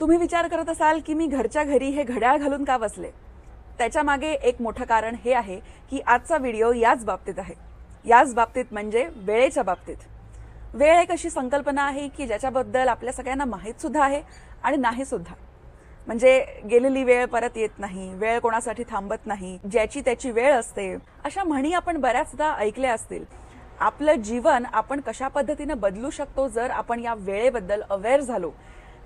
तुम्ही विचार करत असाल की मी घरच्या घरी हे घड्याळ घालून का बसले? त्याच्यामागे एक मोठं कारण हे आहे की आजचा व्हिडिओ याच बाबतीत आहे. याच बाबतीत म्हणजे वेळेच्या बाबतीत. वेळ एक अशी संकल्पना आहे की ज्याच्याबद्दल आपल्या सगळ्यांना माहीतसुद्धा आहे आणि नाही सुद्धा. म्हणजे गेलेली वेळ परत येत नाही वेळ कोणासाठी थांबत नाही ज्याची त्याची वेळ असते अशा म्हणी आपण बऱ्याचदा ऐकल्या असतील. आपलं जीवन आपण कशा पद्धतीनं बदलू शकतो जर आपण या वेळेबद्दल अवेअर झालो?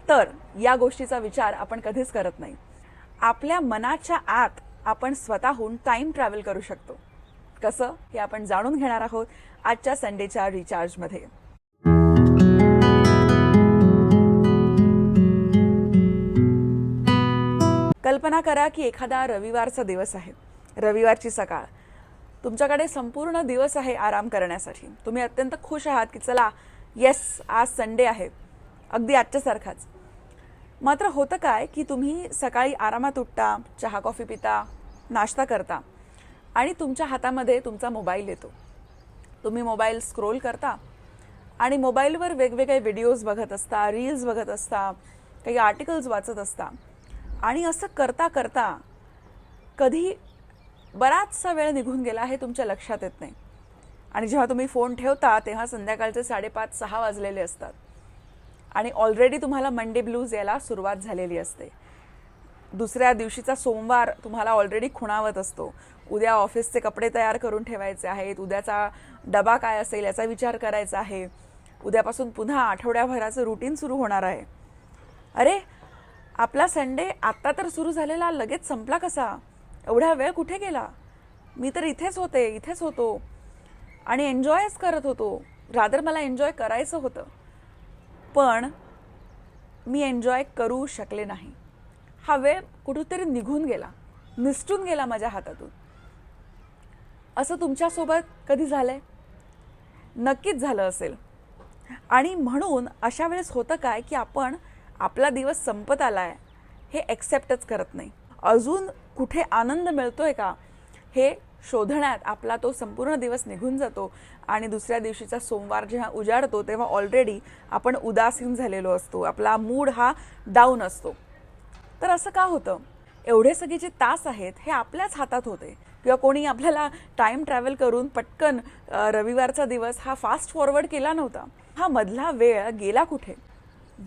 तर या गोष्टीचा विचार आपण कधीच करत नाही. आपल्या मनाच्या आत आपण स्वतःहून टाइम ट्रॅव्हल करू शकतो. कसं? हे आपण जाणून घेणार आहोत आजच्या संडेच्या रिचार्जमध्ये कल्पना करा की एखादा रविवारचा दिवस आहे. रविवारची सकाळ. तुमच्याकडे संपूर्ण दिवस आहे आराम करण्यासाठी. तुम्ही अत्यंत खुश आहात की चला येस आज संडे आहे. अगदी आजच्यासारखाच. मात्र होतं काय की तुम्ही सकाळी आरामात उठता चहा कॉफी पिता नाश्ता करता आणि तुमच्या हातामध्ये तुमचा मोबाईल येतो. तुम्ही मोबाईल स्क्रोल करता आणि मोबाईलवर वेगवेगळे व्हिडिओज बघत असता रील्स बघत असता काही आर्टिकल्स वाचत असता आणि असं करता करता कधी बराचसा वेळ निघून गेला हे तुमच्या लक्षात येत नाही. आणि जेव्हा तुम्ही फोन ठेवता तेव्हा संध्याकाळचे साडेपाच सहा वाजलेले असतात. आणि ऑलरेडी तुम्हाला मंडे ब्लूज यायला सुरुवात झालेली असते. दुसऱ्या दिवशीचा सोमवार तुम्हाला ऑलरेडी खुणावत असतो. उद्या ऑफिसचे कपडे तयार करून ठेवायचे आहेत उद्याचा डबा काय असेल याचा विचार करायचा आहे. उद्यापासून पुन्हा आठवड्याभराचं रुटीन सुरू होणार आहे. अरे आपला संडे आत्ता तर सुरू झालेला लगेच संपला कसा? एवढा वेळ कुठे गेला? मी तर इथेच होते इथेच होतो. आणि एन्जॉयच करत होतो. रादर मला एन्जॉय करायचं होतं. पण मी एन्जॉय करू शकले नाही. हा वेळ कुठंतरी निघून गेला निसटून गेला माझ्या हातातून. असं तुमच्यासोबत कधी झालं आहे नक्कीच झालं असेल. आणि म्हणून अशा वेळेस होतं काय की आपण आपला दिवस संपत आला आहे हे ॲक्सेप्टच करत नाही. अजून कुठे आनंद मिळतो आहे का? हे शोधण्यात आपला तो संपूर्ण दिवस निघून जातो आणि दुसऱ्या दिवशीचा सोमवार जेव्हा उजाडतो तेव्हा ऑलरेडी आपण उदासीन झालेलो असतो. आपला मूड हा डाऊन असतो. तर असं का होतं? एवढे सगळे जे तास आहेत हे आपल्याच हातात होते. किंवा कोणी आपल्याला टाईम ट्रॅव्हल करून पटकन रविवारचा दिवस हा फास्ट फॉरवर्ड केला नव्हता. हा मधला वेळ गेला कुठे?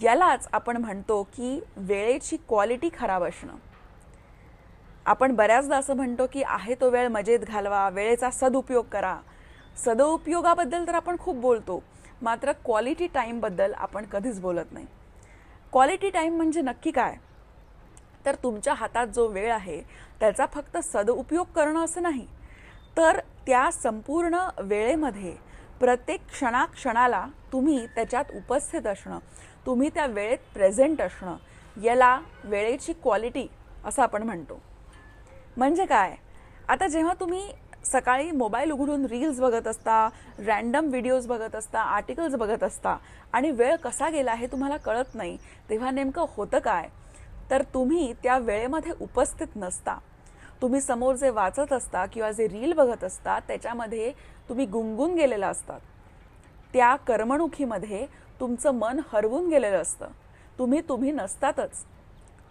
यालाच आपण म्हणतो की वेळेची क्वालिटी खराब असणं. आपण बऱ्याचदा असं म्हणतो की आहे तो वेळ मजेत घालवा वेळेचा सदुपयोग करा. सदुपयोगाबद्दल तर आपण खूप बोलतो मात्र क्वालिटी टाईमबद्दल आपण कधीच बोलत नाही. क्वालिटी टाईम म्हणजे नक्की काय? तर तुमच्या हातात जो वेळ आहे त्याचा फक्त सदउपयोग करणं असं नाही. तर त्या संपूर्ण वेळेमध्ये प्रत्येक क्षणाक्षणाला तुम्ही त्याच्यात उपस्थित असणं तुम्ही त्या वेळेत प्रेझेंट असणं याला वेळेची क्वालिटी असं आपण म्हणतो. म्हणजे काय? आता जेव्हा तुम्ही सकाळी मोबाईल उघडून रील्स बघत असता रँडम व्हिडिओज बघत असता आर्टिकल्स बघत असता आणि वेळ कसा गेला हे तुम्हाला कळत नाही तेव्हा नेमकं होतं काय? तर तुम्ही त्या वेळेमध्ये उपस्थित नसता. तुम्ही समोर जे वाचत असता किंवा जे रील बघत असता त्याच्यामध्ये तुम्ही गुंगून गेलेला असतात त्या करमणुकीमध्ये तुमचं मन हरवून गेलेलं असतं. तुम्ही तुम्ही नसतातच.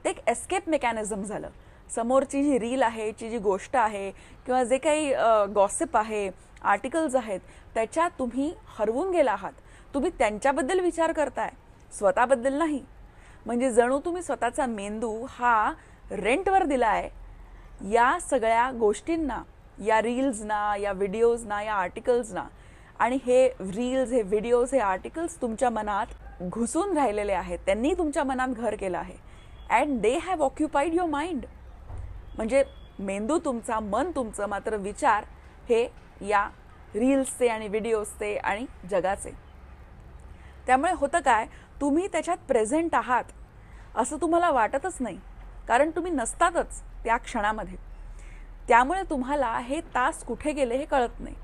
ते एक एस्केप मेकॅनिझम झालं. समोरची जी रील आहे ची जी गोष्ट आहे किंवा जे काही गॉसिप आहे आर्टिकल्स आहेत त्याच्या तुम्ही हरवून गेला आहात. तुम्ही त्यांच्याबद्दल विचार करताय स्वतःबद्दल नाही. म्हणजे जणू तुम्ही स्वतःचा मेंदू हा रेंटवर दिला आहे या सगळ्या गोष्टींना या रील्सना या व्हिडिओजना या आर्टिकल्सना आणि हे रील्स हे व्हिडिओज हे आर्टिकल्स तुमच्या मनात घुसून राहिलेले आहेत. त्यांनी तुमच्या मनात घर केलं आहे. And they have occupied your mind म्हणजे मेंदू तुमचा मन तुमचं मात्र विचार हे या रील्सचे आणि व्हिडिओजचे आणि जगाचे. त्यामुळे होतं काय तुम्ही त्याच्यात प्रेझेंट आहात असं तुम्हाला वाटतच नाही कारण तुम्ही नसतातच त्या क्षणामध्ये. त्यामुळे तुम्हाला हे तास कुठे गेले हे कळत नाही.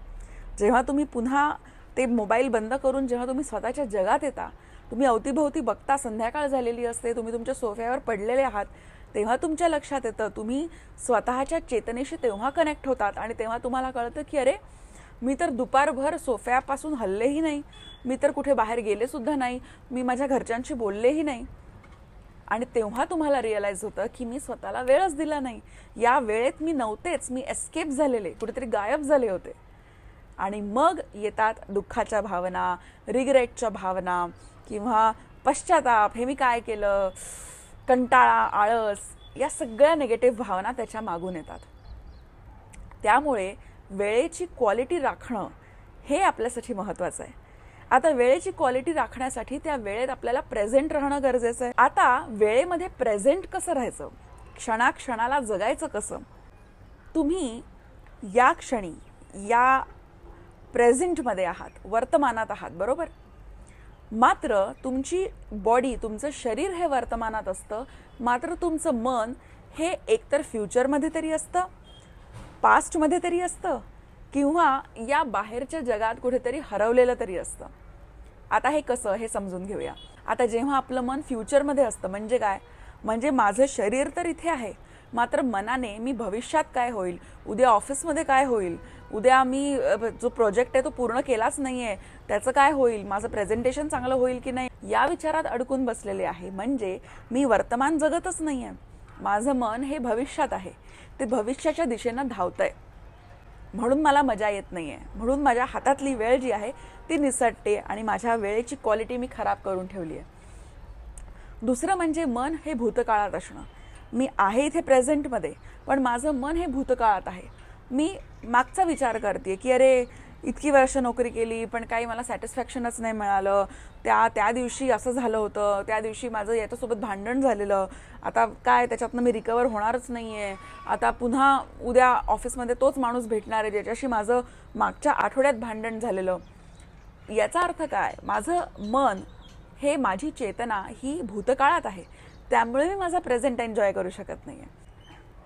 जेव्हा तुम्ही पुन्हा ते मोबाईल बंद करून जेव्हा तुम्ही स्वतःच्या जगात येता तुम्ही अवतीभोवती बघता संध्याकाळ झालेली असते तुम्ही तुमच्या सोफ्यावर पडलेले आहात तेव्हा तुमच्या लक्षात येतं. तुम्ही स्वतःच्या चेतनेशी तेव्हा कनेक्ट होतात आणि तेव्हा तुम्हाला कळतं की अरे मी तर दुपारभर सोफ्यापासून हल्लेही नाही. मी तर कुठे बाहेर गेलेसुद्धा नाही. मी माझ्या घरच्यांशी बोललेही नाही. आणि तेव्हा तुम्हाला रिअलाईज होतं की मी स्वतःला वेळच दिला नाही. या वेळेत मी नव्हतेच. मी एस्केप झालेले. कुठेतरी गायब झाले होते. आणि मग येतात दुःखाच्या भावना रिग्रेटच्या भावना किंवा पश्चाताप. हे मी काय केलं? कंटाळा आळस या सगळ्या निगेटिव्ह भावना त्याच्या मागून येतात. त्यामुळे वेळेची क्वालिटी राखणं हे आपल्यासाठी महत्त्वाचं आहे. आता वेळेची क्वालिटी राखण्यासाठी त्या वेळेत आपल्याला प्रेझेंट राहणं गरजेचं आहे. आता वेळेमध्ये प्रेझेंट कसं राहायचं? क्षणाक्षणाला जगायचं कसं? तुम्ही या क्षणी या प्रेझेंटमध्ये आहात वर्तमानात आहात बरोबर? मात्र तुमची बॉडी तुमचं शरीर हे वर्तमानात असतं. मात्र तुमचं मन हे एकतर फ्युचरमध्ये तरी असतं पास्टमध्ये तरी असतं किंवा या बाहेरच्या जगात कुठेतरी हरवलेलं तरी असतं. आता हे कसं हे समजून घेऊया. आता जेव्हा आपलं मन फ्युचरमध्ये असतं म्हणजे काय? म्हणजे माझं शरीर तर इथे आहे मात्र मनाने मी भविष्यात काय होईल? उद्या ऑफिसमध्ये काय होईल? उद्या आम्ही जो प्रोजेक्ट आहे तो पूर्ण केलाच नाही आहे त्याचं काय होईल? माझं प्रेझेंटेशन चांगलं होईल की नाही? या विचारात अडकून बसलेले आहे. म्हणजे मी वर्तमान जगतच नाही आहे माझं मन हे भविष्यात आहे. ते भविष्याच्या दिशेनं धावतंय. म्हणून मला मजा येत नाही आहे म्हणून माझ्या हातातली वेळ जी आहे ती निसटते आणि माझ्या वेळेची क्वालिटी मी खराब करून ठेवली आहे दुसरं म्हणजे मन हे भूतकाळात असणं. मी आहे इथे प्रेझेंटमध्ये पण माझं मन हे भूतकाळात आहे. मी मागचा विचार करते की अरे इतकी वर्ष नोकरी केली पण काही मला सॅटिस्फॅक्शनच नाही मिळालं. त्या त्या दिवशी असं झालं होतं. त्या दिवशी माझं याच्यासोबत भांडण झालेलं. आता काय त्याच्यातनं मी रिकवर होणारच नाही आहे आता पुन्हा उद्या ऑफिसमध्ये तोच माणूस भेटणार आहे ज्याच्याशी माझं मागच्या आठवड्यात भांडण झालेलं. याचा अर्थ काय? माझं मन हे माझी चेतना ही भूतकाळात आहे. त्यामुळे मी माझा प्रेझेंट एन्जॉय करू शकत नाही आहे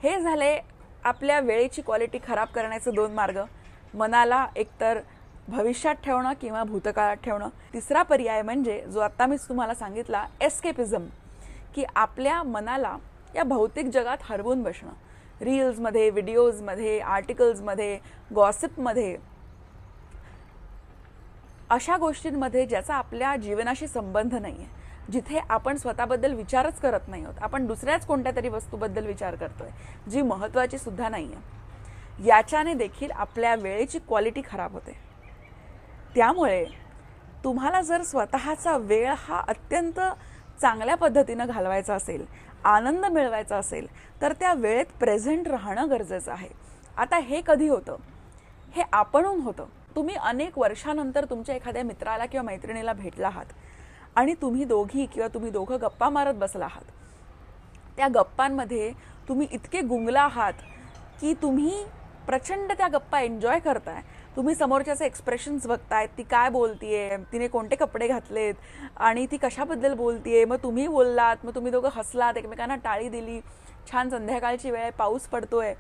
हे झाले आपल्या वेळेची क्वालिटी खराब करण्याचे दोन मार्ग. मनाला एकतर भविष्यात ठेवणं किंवा भूतकाळात ठेवणं. तिसरा पर्याय म्हणजे जो आत्ता मी तुम्हाला सांगितला एस्केपिझम की आपल्या मनाला या भौतिक जगात हरवून बसणं. रील्समध्ये व्हिडिओजमध्ये आर्टिकल्समध्ये गॉसिपमध्ये अशा गोष्टींमध्ये ज्याचा आपल्या जीवनाशी संबंध नाही आहे जिथे आपण स्वतःबद्दल विचारच करत नाही आहोत. आपण दुसऱ्याच कोणत्या तरी वस्तूबद्दल विचार करतोय जी महत्त्वाची सुद्धा नाही आहे याच्याने देखील आपल्या वेळेची क्वालिटी खराब होते. त्यामुळे तुम्हाला जर स्वतःचा वेळ हा अत्यंत चांगल्या पद्धतीनं घालवायचा असेल आनंद मिळवायचा असेल तर त्या वेळेत प्रेझेंट राहणं गरजेचं आहे. आता हे कधी होतं? हे आपणहून होतं. तुम्ही अनेक वर्षानंतर तुमच्या एखाद्या मित्राला किंवा मैत्रिणीला भेटला आहात. आणि तुम्ही दोघी किंवा तुम्ही दोघं गप्पा मारत बसला आहात. त्या गप्पांमध्ये तुम्ही इतके गुंगला आहात की तुम्ही प्रचंड त्या गप्पा एन्जॉय करताय. तुम्ही समोरच्याचे एक्सप्रेशन्स बघतायत ती काय बोलतीये तिने कोणते कपडे घातलेत आणि ती कशाबद्दल बोलतीये. मग तुम्ही बोललात मग तुम्ही दोघं हसलात एकमेकांना टाळी दिली. छान संध्याकाळची वेळ आहे पाऊस पडतोय.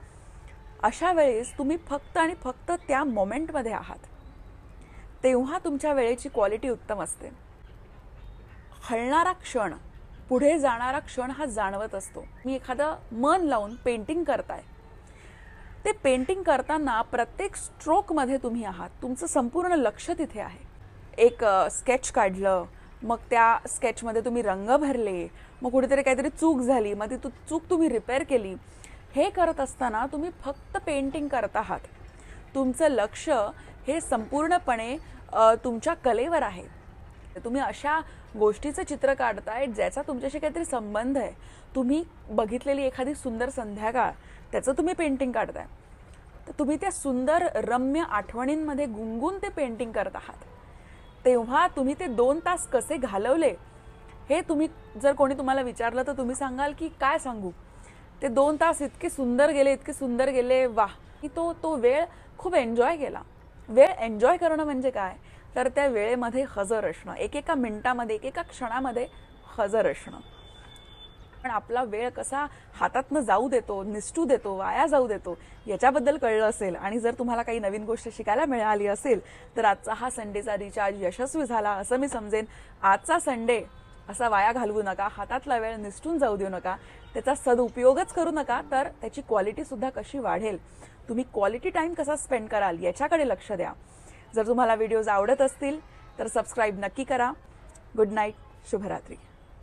अशा वेळेस तुम्ही फक्त आणि फक्त त्या मोमेंटमध्ये आहात. तेव्हा तुमच्या वेळेची क्वालिटी उत्तम असते. हलणारा क्षण पुढे जाणारा क्षण हा जाणवत असतो. मी एखादं मन लावून पेंटिंग करताय. ते पेंटिंग करताना प्रत्येक स्ट्रोकमध्ये तुम्ही आहात. तुमचं संपूर्ण लक्ष तिथे आहे. एक स्केच काढलं मग त्या स्केचमध्ये तुम्ही रंग भरले मग कुठेतरी काहीतरी चूक झाली मग ती तू चूक तुम्ही रिपेअर केली. हे करत असताना तुम्ही फक्त पेंटिंग करत आहात. तुमचं लक्ष हे संपूर्णपणे तुमच्या कलेवर आहे. तुम्ही अशा गोष्टीचं चित्र काढताय ज्याचा तुमच्याशी काहीतरी संबंध आहे. तुम्ही बघितलेली एखादी सुंदर संध्याकाळ त्याचं तुम्ही पेंटिंग काढताय. तर तुम्ही त्या सुंदर रम्य आठवणींमध्ये गुंगून ते पेंटिंग करत आहात. तेव्हा तुम्ही ते दोन तास कसे घालवले हे तुम्ही जर कोणी तुम्हाला विचारलं तर तुम्ही सांगाल की काय सांगू? ते दोन तास इतके सुंदर गेले इतके सुंदर गेले वाह! की तो तो वेळ खूप एन्जॉय केला. वेळ एन्जॉय करणं म्हणजे काय? तर त्या वेळेमध्ये हजर असणं एकेका मिनिटामध्ये एकेका क्षणामध्ये हजर असणं. पण आपला वेळ कसा हातातनं जाऊ देतो निसटू देतो वाया जाऊ देतो याच्याबद्दल कळलं असेल आणि जर तुम्हाला काही नवीन गोष्ट शिकायला मिळाली असेल तर आजचा हा संडेचा रिचार्ज यशस्वी झाला असं मी समजेन. आजचा संडे असा वाया घालवू नका हातातला वेळ निसटून जाऊ देऊ नका त्याचा सदुपयोगच करू नका तर त्याची क्वालिटीसुद्धा कशी वाढेल? तुम्ही क्वालिटी टाईम कसा स्पेंड कराल याच्याकडे लक्ष द्या. जर तुम्हाला व्हिडिओज आवडत असतील तर सबस्क्राईब नक्की करा. गुड नाईट शुभरात्री.